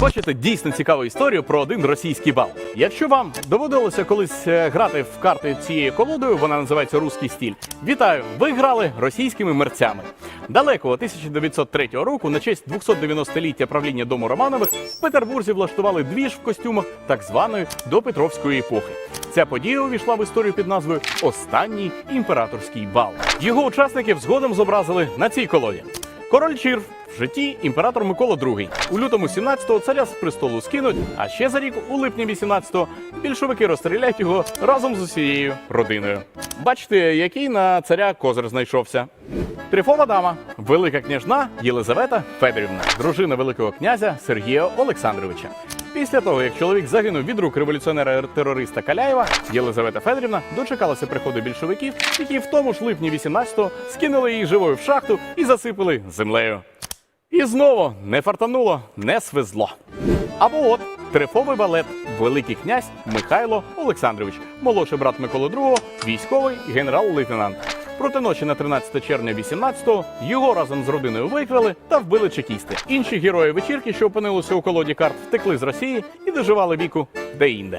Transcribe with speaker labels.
Speaker 1: Хочете дійсно цікаву історію про один російський бал? Якщо вам доводилося колись е, грати в карти цією колодою, вона називається Руський стіль. Вітаю! Ви грали російськими мерцями. Далекого 1903 року, на честь 290-ліття правління дому Романових, в Петербурзі влаштували двіж в костюмах так званої допетровської епохи. Ця подія увійшла в історію під назвою Останній імператорський бал. Його учасників згодом зобразили на цій колоді. Король Чір житті імператор Микола II. У лютому 17-го царя з престолу скинуть, а ще за рік, у липні 18-го, більшовики розстріляють його разом з усією родиною. Бачите, який на царя козир знайшовся. Трифова дама, велика княжна Єлизавета Федорівна, дружина великого князя Сергія Олександровича. Після того, як чоловік загинув від рук революціонера-терориста Каляєва, Єлизавета Федорівна дочекалася приходу більшовиків, які в тому ж липні 18-го скинули її живою в шахту і засипали землею. І знову не фартануло, не свезло. Або от трифовий балет Великий князь Михайло Олександрович, молодший брат Миколи II, військовий генерал-лейтенант. Проти ночі на 13 червня 18-го його разом з родиною викрали та вбили чекісти. Інші герої вечірки, що опинилися у колоді карт, втекли з Росії і доживали віку де-інде.